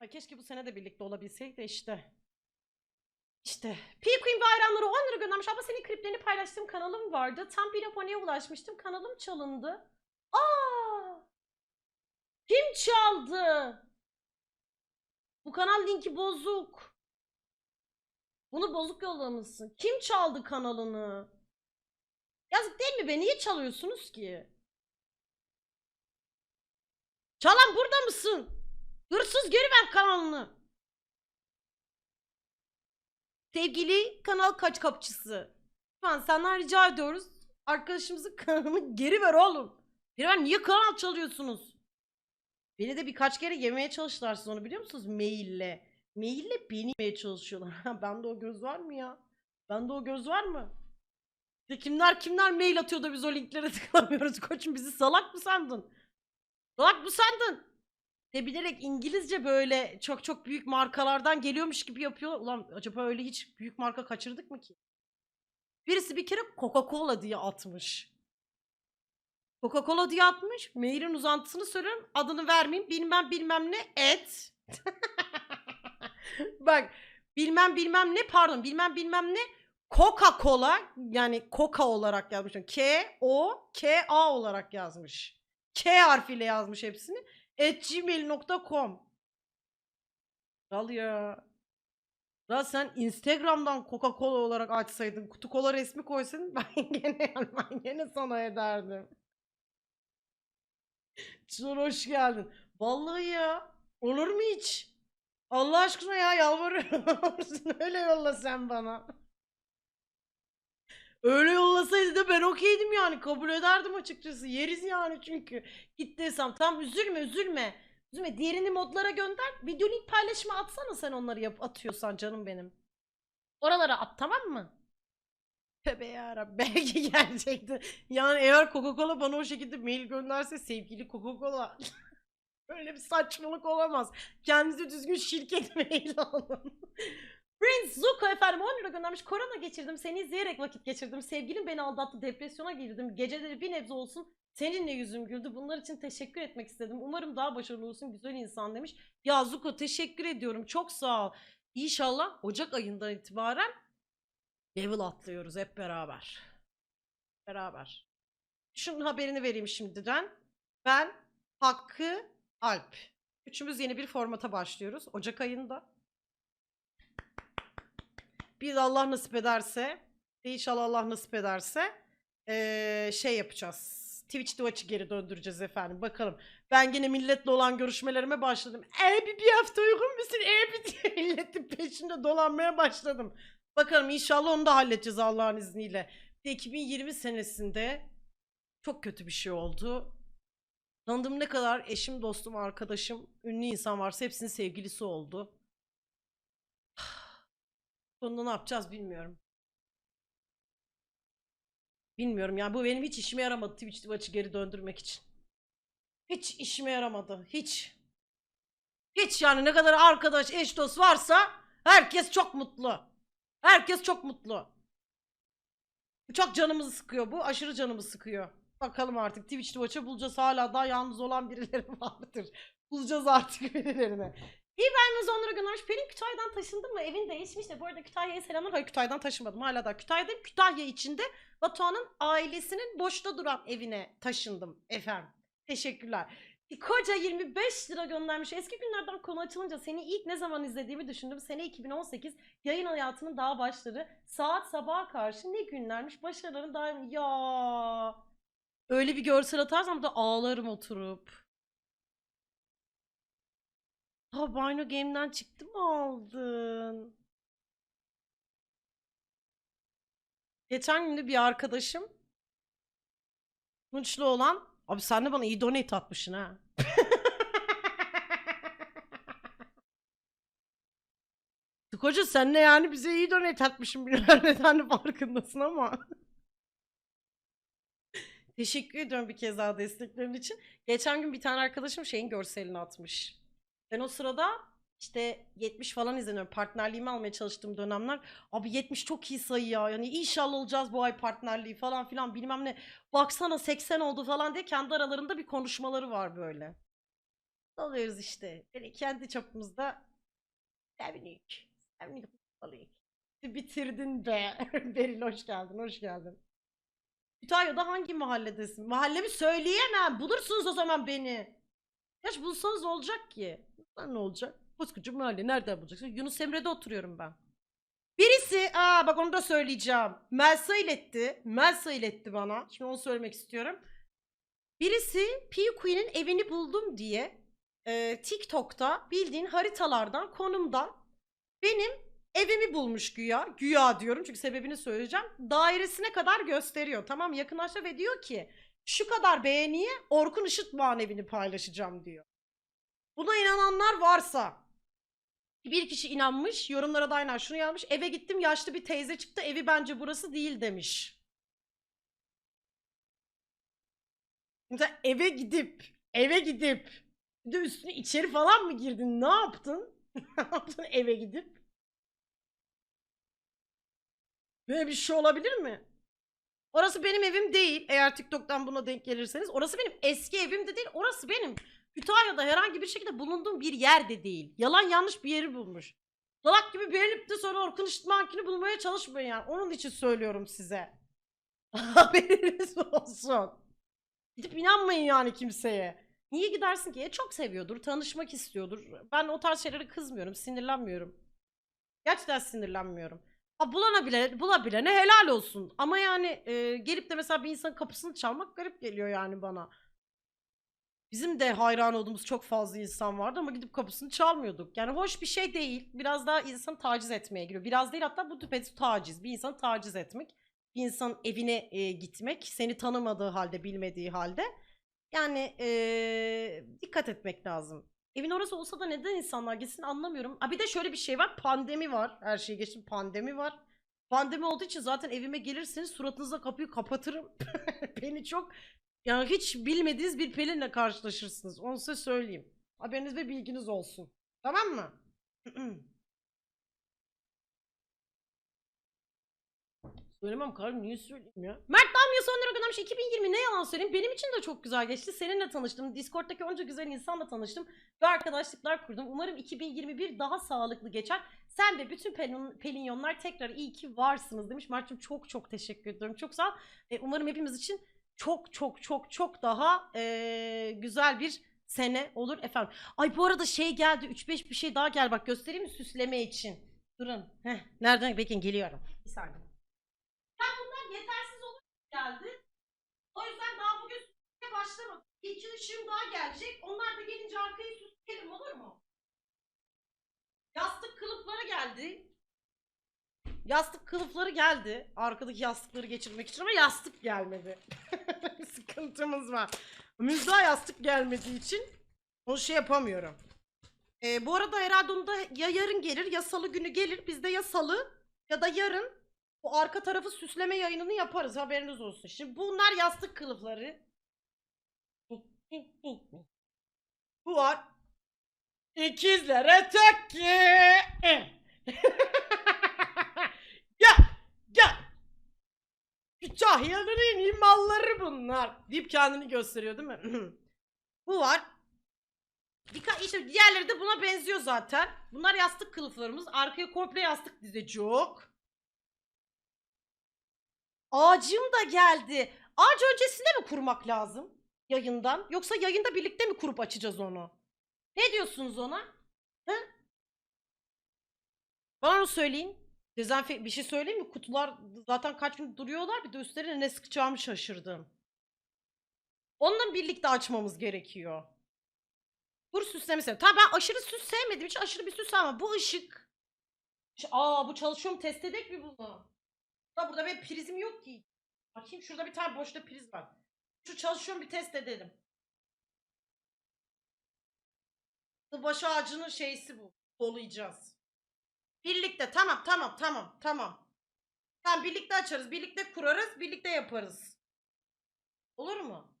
Ay keşke bu sene de birlikte olabilseydik de işte. İşte. P Queen bayramları 10 lira göndermiş. Abla senin kliplerini paylaştığım kanalım vardı. Tam bir aboneye ulaşmıştım. Kanalım çalındı. Aa! Kim çaldı? Bu kanal linki bozuk. Bunu bozuk yollamışsın. Kim çaldı kanalını? Yazık değil mi be? Niye çalıyorsunuz ki? Çalan burada mısın? Hırsız geri ver kanalını. Sevgili kanal kaç kapçısı. Lütfen senden rica ediyoruz. Arkadaşımızın kanalını geri ver oğlum. Geri ver niye kanal çalıyorsunuz? Beni de birkaç kere yemeye çalıştılar siz onu biliyor musunuz? Maille. Maille beni yemeye çalışıyorlar. Bende o göz var mı ya? Bende o göz var mı? İşte kimler kimler mail atıyor da biz o linklere tıklamıyoruz. Koçum bizi salak mı sandın? Salak mı sandın? Ne bilerek İngilizce böyle çok çok büyük markalardan geliyormuş gibi yapıyor. Ulan acaba öyle hiç büyük marka kaçırdık mı ki? Birisi bir kere Coca-Cola diye atmış. Coca-Cola diye atmış. Mailin uzantısını söylüyorum. Adını vermeyeyim. Bilmem bilmem ne et. Bak bilmem bilmem ne pardon bilmem bilmem ne Coca-Cola yani Coca olarak yazmış. K O K A olarak yazmış. K harfiyle yazmış hepsini. At gmail.com Kral ya. Ya sen Instagram'dan Coca-Cola olarak açsaydın, kutu kola resmi koysaydın ben gene ben gene sana ederdim. Çınar hoş geldin. Vallahi ya. Olur mu hiç? Allah aşkına ya yalvarıyorum. Öyle yolla sen bana. Öyle yollasaydı da ben okeydim yani. Kabul ederdim açıkçası. Yeriz yani çünkü. Git desem tamam üzülme üzülme. Üzülme. Diğerini modlara gönder. Video link paylaşımı atsana sen onları yap atıyorsan canım benim. Oralara at tamam mı? Tövbe yarabbim. Belki gerçekten. Yani eğer Coca-Cola bana o şekilde mail gönderse sevgili Coca-Cola. Böyle bir saçmalık olamaz. Kendinize düzgün şirket mail alın. Zuko efendim 10 lira göndermiş. Korona geçirdim. Seni izleyerek vakit geçirdim. Sevgilim beni aldattı. Depresyona girdim. Geceleri bir nebze olsun. Seninle yüzüm güldü. Bunlar için teşekkür etmek istedim. Umarım daha başarılı olsun. Güzel insan demiş. Ya Zuko teşekkür ediyorum. Çok sağ ol. İnşallah Ocak ayından itibaren level atlıyoruz hep beraber. Beraber. Şunun haberini vereyim şimdiden. Ben Hakkı Alp. Üçümüz yeni bir formata başlıyoruz. Ocak ayında. Bir de Allah nasip ederse, inşallah Allah nasip ederse eee, şey yapacağız. Twitch Twitch'ı geri döndüreceğiz efendim. Bakalım. Ben yine milletle olan görüşmelerime başladım. Abi bir hafta uygun musun? Abi diye milletin peşinde dolanmaya başladım. Bakalım inşallah onu da halledeceğiz Allah'ın izniyle. Bir de 2020 senesinde çok kötü bir şey oldu. Tanıdığım ne kadar eşim, dostum, arkadaşım, ünlü insan varsa hepsinin sevgilisi oldu. Sonunda ne yapacağız bilmiyorum. Bilmiyorum yani bu benim hiç işime yaramadı Twitch Twitch'ı geri döndürmek için. Hiç işime yaramadı. Hiç. Hiç yani ne kadar arkadaş, eş dost varsa herkes çok mutlu. Herkes çok mutlu. Çok canımızı sıkıyor bu. Aşırı canımı sıkıyor. Bakalım artık Twitch Twitch'ı bulacağız. Hala daha yalnız olan birileri vardır. Bulacağız artık birilerini. İbrahim onlara göndermiş. Pelin Kütahya'dan taşındın mı? Evin değişmiş de. Bu arada Kütahya'ya selamlar. Hayır Kütahya'dan taşınmadım. Hala da Kütahya'dayım. Kütahya içinde Batuhan'ın ailesinin boşta duran evine taşındım efendim. Teşekkürler. Koca 25 lira göndermiş. Eski günlerden konu açılınca seni ilk ne zaman izlediğimi düşündüm. Sene 2018 yayın hayatının daha başları. Saat sabaha karşı ne günlermiş. Başarıların daim. Ya. Öyle bir görsel atarsam da ağlarım oturup. Ha Bino Game'den çıktı mı aldın? Geçen gün de bir arkadaşım Tunçlu olan Abi sen de bana iyi donate atmışsın ha. Koca sen ne yani bize iyi donate atmışsın bilmem neden de farkındasın ama. Teşekkür ediyorum bir kez daha desteklerin için. Geçen gün bir tane arkadaşım şeyin görselini atmış. Ben o sırada işte 70 falan izleniyorum. Partnerliğimi almaya çalıştığım dönemler. Abi 70 çok iyi sayı ya. Yani inşallah olacağız bu ay partnerliği falan filan bilmem ne. Baksana 80 oldu falan diye kendi aralarında bir konuşmaları var böyle. Alıyoruz işte. Böyle kendi çapımızda sevnik. Sevnik alıyık. Bitirdin be. Beril hoş geldin, hoş geldin. Kütahya'da hangi mahalledesin? Mahallemi söyleyemem. Bulursunuz o zaman beni. Yaş bulsanız olacak ki. Lan ne olacak? Koskoca mahalle nereden bulacaksın? Yunus Emre'de oturuyorum ben. Birisi, aa bak onu da söyleyeceğim. Melsa iletti. Melsa iletti bana. Şimdi onu söylemek istiyorum. Birisi P Queen'in evini buldum diye e, TikTok'ta bildiğin haritalardan, konumdan benim evimi bulmuş güya. Güya diyorum çünkü sebebini söyleyeceğim. Dairesine kadar gösteriyor. Tamam yakınlaştı ve diyor ki şu kadar beğeniye Orkun Işıtmağ'ın evini paylaşacağım diyor. Buna inananlar varsa bir kişi inanmış yorumlara da aynen şunu yazmış eve gittim yaşlı bir teyze çıktı evi bence burası değil demiş. Mesela eve gidip eve gidip bir de üstüne içeri falan mı girdin ne yaptın? ne yaptın eve gidip? Böyle bir şey olabilir mi? Orası benim evim değil. Eğer TikTok'tan buna denk gelirseniz. Orası benim eski evim de değil. Orası benim Kütahya'da herhangi bir şekilde bulunduğum bir yer de değil. Yalan yanlış bir yeri bulmuş. Salak gibi beğenip de sonra Orkun Işıtmak'ını bulmaya çalışmayın yani. Onun için söylüyorum size. Haberiniz olsun. Gidip inanmayın yani kimseye. Niye gidersin ki? E, çok seviyordur, tanışmak istiyordur. Ben o tarz şeylere kızmıyorum, sinirlenmiyorum. Gerçekten sinirlenmiyorum. Ha bulana bile, bulabilene helal olsun. Ama yani e, gelip de mesela bir insanın kapısını çalmak garip geliyor yani bana. Bizim de hayran olduğumuz çok fazla insan vardı ama gidip kapısını çalmıyorduk. Yani hoş bir şey değil. Biraz daha insanı taciz etmeye giriyor. Biraz değil hatta bu düpedüz taciz. Bir insanı taciz etmek. Bir insanın evine e, gitmek. Seni tanımadığı halde, bilmediği halde. Yani e, dikkat etmek lazım. Evin orası olsa da neden insanlar gitsin anlamıyorum. Ha bir de şöyle bir şey var. Pandemi var. Her şeyi geçtim. Pandemi var. Pandemi olduğu için zaten evime gelirseniz suratınıza kapıyı kapatırım. Beni çok yani hiç bilmediğiniz bir Pelin'le karşılaşırsınız. Onu size söyleyeyim. Haberiniz ve bilginiz olsun. Tamam mı? Söylemem kardeşim niye söyleyeyim ya? Mert Damya son lira göndermiş 2020 ne yalan söyleyeyim benim için de çok güzel geçti. Seninle tanıştım. Discord'daki onca güzel insanla tanıştım. Ve arkadaşlıklar kurdum. Umarım 2021 daha sağlıklı geçer. Sen ve bütün pelin, pelinyonlar tekrar iyi ki varsınız demiş. Mert'cim çok çok teşekkür ediyorum. Çok sağ ol. E, umarım hepimiz için çok çok çok çok daha e, güzel bir sene olur efendim. Ay bu arada şey geldi 3-5 bir şey daha gel bak göstereyim mi süsleme için. Durun. Heh, nereden bekleyin geliyorum. Bir saniye. Ya bunlar yetersiz olur geldi. O yüzden daha bugün süslemeye başlamadım. İki ışığım daha gelecek. Onlar da gelince arkayı süsleyelim olur mu? Yastık kılıfları geldi. Yastık kılıfları geldi. Arkadaki yastıkları geçirmek için ama yastık gelmedi. Sıkıntımız var. Müzda yastık gelmediği için o şey yapamıyorum. Ee, bu arada herhalde onu da ya yarın gelir ya salı günü gelir. Biz de ya salı ya da yarın bu arka tarafı süsleme yayınını yaparız haberiniz olsun. Şimdi bunlar yastık kılıfları. Bu var. İkizlere tekke. ya ya. Kütahya'nın en iyi malları bunlar. Deyip kendini gösteriyor değil mi? Bu var. Dikkat işte diğerleri de buna benziyor zaten. Bunlar yastık kılıflarımız. Arkaya komple yastık dizecek. Ağacım da geldi. Ağaç öncesinde mi kurmak lazım? Yayından. Yoksa yayında birlikte mi kurup açacağız onu? Ne diyorsunuz ona? He? Bana onu söyleyin. Dezenfe bir şey söyleyeyim mi? Kutular zaten kaç gün duruyorlar. Bir de üstlerine ne sıkacağımı şaşırdım. Onunla birlikte açmamız gerekiyor. Kur süslemesi. Tamam ben aşırı süs sevmediğim için aşırı bir süs ama bu ışık. Aa bu çalışıyor mu? Test edek mi bunu? Da burada benim prizim yok ki. Bakayım şurada bir tane boşta priz var. Şu çalışıyor mu bir test edelim. Baş ağacının şeysi bu. Dolayacağız. Birlikte tamam tamam tamam tamam. Tamam birlikte açarız, birlikte kurarız, birlikte yaparız. Olur mu?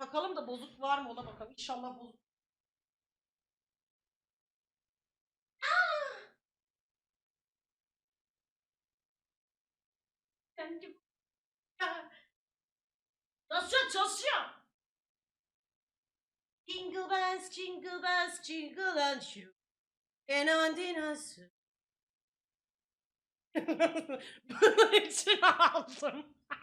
Bakalım da bozuk var mı ona bakalım. İnşallah bozuk. Aa! Kendi- Ya. Çalışıyor çalışıyor. Jingle bells, jingle bells, jingle and shoe. And on dinası. Bunun için aldım.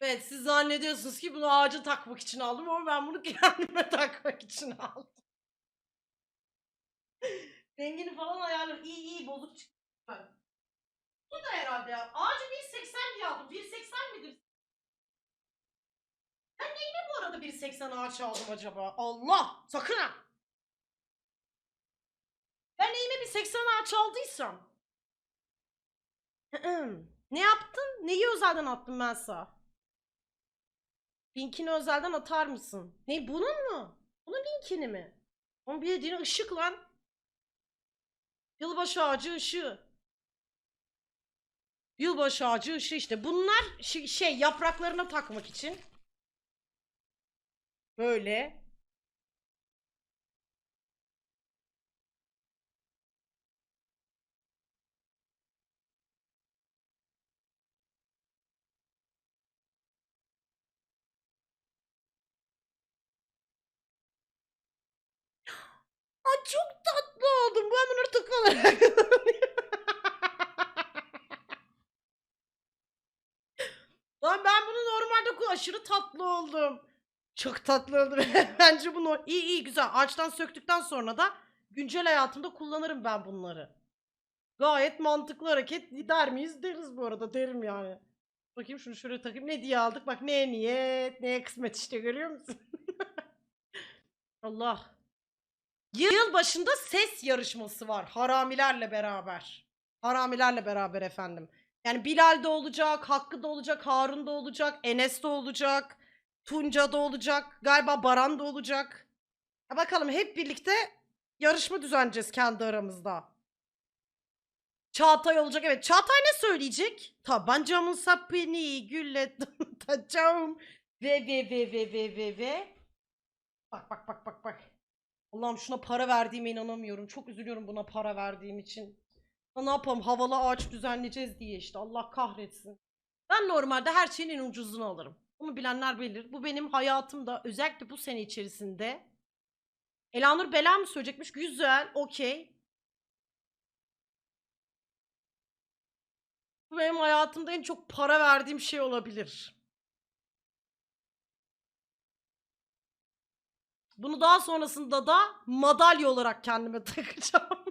evet siz zannediyorsunuz ki bunu ağaca takmak için aldım ama ben bunu kendime takmak için aldım. Rengini falan ayarlarım. İyi iyi bozuk çıktı. Bu da herhalde ya. Ağacı 1.80 diye aldım. 1.80 midir? Ben neyine bu arada 1.80 ağaç aldım acaba? Allah! Sakın ha! Ben neyime bir 80 ağaç aldıysam? ne yaptın? Neyi özelden attım ben sana? Linkini özelden atar mısın? Ne bunun mu? Bunun linkini mi? Onun bir dediğine ışık lan. Yılbaşı ağacı ışığı. Yılbaşı ağacı ışığı işte. Bunlar şey yapraklarına takmak için. Böyle. Ay çok oldum. Ben bunları tık olarak Lan ben bunu normalde aşırı tatlı oldum. Çok tatlı oldum. Bence bunu iyi iyi güzel. Ağaçtan söktükten sonra da güncel hayatımda kullanırım ben bunları. Gayet mantıklı hareket der miyiz? Deriz bu arada derim yani. Bakayım şunu şuraya takayım. Ne diye aldık? Bak neye niyet, neye kısmet işte görüyor musun? Allah. Yıl başında ses yarışması var haramilerle beraber. Haramilerle beraber efendim. Yani Bilal de olacak, Hakkı da olacak, Harun da olacak, Enes de olacak, Tunca da olacak, galiba Baran da olacak. Ha bakalım hep birlikte yarışma düzenleyeceğiz kendi aramızda. Çağatay olacak evet. Çağatay ne söyleyecek? Tabancamın sapını gülle tutacağım. Ve ve ve ve ve ve ve. Bak bak bak bak bak. Allah'ım şuna para verdiğime inanamıyorum. Çok üzülüyorum buna para verdiğim için. Ne yapalım havalı ağaç düzenleyeceğiz diye işte Allah kahretsin. Ben normalde her şeyin en ucuzunu alırım. Bunu bilenler bilir. Bu benim hayatımda özellikle bu sene içerisinde. Elanur Bela mı söyleyecekmiş? Güzel, okey. Bu benim hayatımda en çok para verdiğim şey olabilir. Bunu daha sonrasında da madalya olarak kendime takacağım.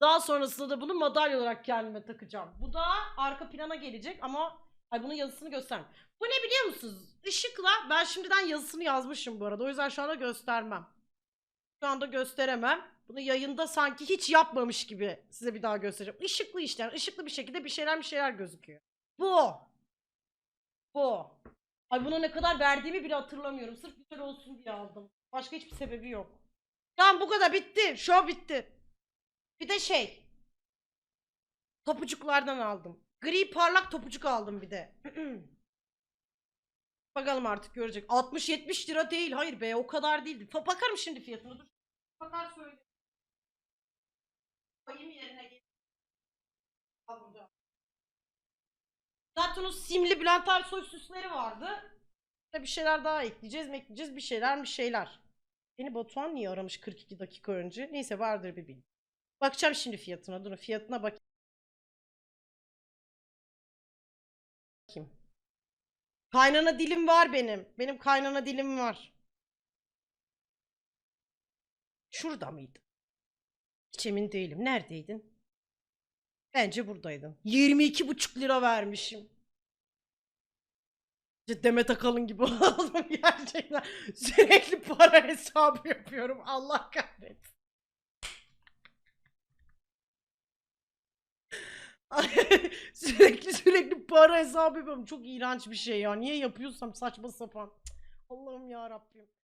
daha sonrasında da bunu madalya olarak kendime takacağım. Bu da arka plana gelecek ama ay bunun yazısını göstermem. Bu ne biliyor musunuz? Işıkla ben şimdiden yazısını yazmışım bu arada. O yüzden şu anda göstermem. Şu anda gösteremem. Bunu yayında sanki hiç yapmamış gibi size bir daha göstereceğim. Işıklı işte. yani Işıklı bir şekilde bir şeyler bir şeyler gözüküyor. Bu. Bu. Ay buna ne kadar verdiğimi bile hatırlamıyorum. Sırf güzel olsun diye aldım. Başka hiçbir sebebi yok. Tamam bu kadar bitti. Show bitti. Bir de şey. Topucuklardan aldım. Gri parlak topucuk aldım bir de. Bakalım artık görecek. 60-70 lira değil. Hayır be o kadar değildi. Bakarım şimdi fiyatına. Dur. Bakar söyle. Koyayım yerine gel. Al burada. Zaten o simli Bülent Ersoy süsleri vardı. Bir şeyler daha ekleyeceğiz ekleyeceğiz bir şeyler bir şeyler. Beni Batuhan niye aramış 42 dakika önce? Neyse vardır bir bilgi. Bakacağım şimdi fiyatına. Durun fiyatına bak. Bakayım. Kaynana dilim var benim. Benim kaynana dilim var. Şurada mıydı? Hiç emin değilim. Neredeydin? Bence buradaydın. 22,5 lira vermişim. İşte Demet Akalın gibi oldum gerçekten. Sürekli para hesabı yapıyorum. Allah kahretsin. sürekli sürekli para hesabı yapıyorum. Çok iğrenç bir şey ya. Niye yapıyorsam saçma sapan. Allah'ım ya Rabbim.